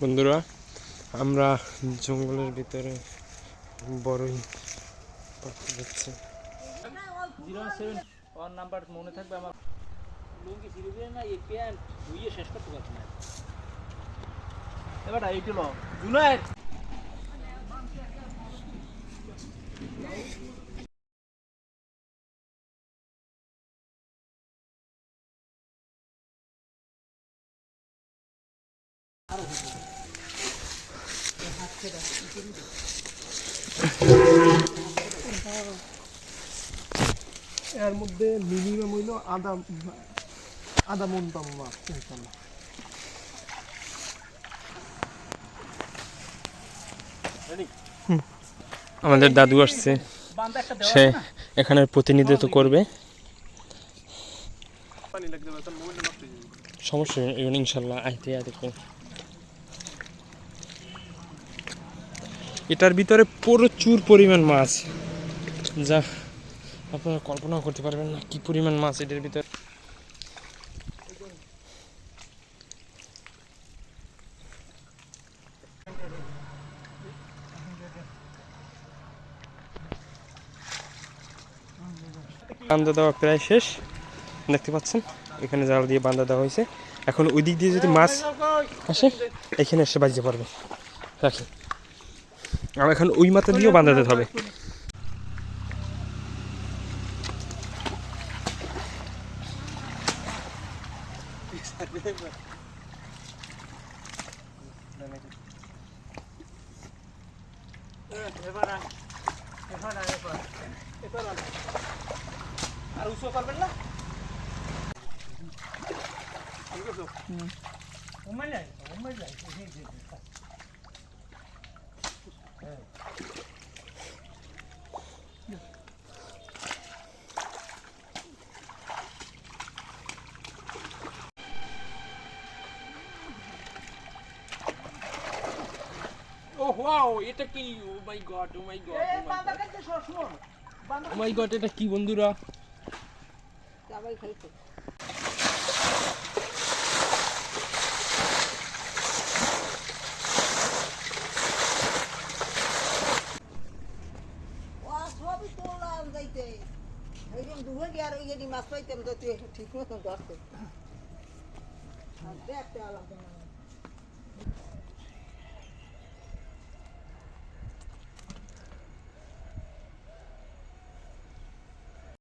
বন্ধুরা, আমরা জঙ্গলের ভিতরে বড়ই পাখি দেখছি। নাম্বার মনে থাকবে আমার। না শেষ করতে এবার এর মধ্যে মিনিমাম হইল আধা আধা মন পাবো মাছ ইনশাল্লাহ আমাদের দাদু আসছে। বান্দা একটা দেওয়া সে এখানে প্রতিনিধিত্ব করবে। সমস্যা ইনশাল্লাহ আইতে আইতে এটার ভিতরে প্রচুর পরিমাণ মাছ। যা আপনারা কল্পনাও করতে পারবেন না কি পরিমাণ মাছ এটার ভিতরে। বান্ধা দেওয়া প্রায় শেষ। দেখতে পাচ্ছেন, এখানে জাল দিয়ে বান্ধা দেওয়া হয়েছে। এখন ওই দিক দিয়ে যদি মাছ আসে, এখানে এসে বাজতে পারবে। রাখি। আর এখন ওই মাথা দিয়েও বান্ধা দিতে হবে। আর উঁচু করবেন না ও ওয়াও এটা কি? ও my God oh my God oh my God এটা কি বন্ধুরা? মাছ পাইতাম তো তুই ঠিক মতন ধরতে। দেখতে আলাদা।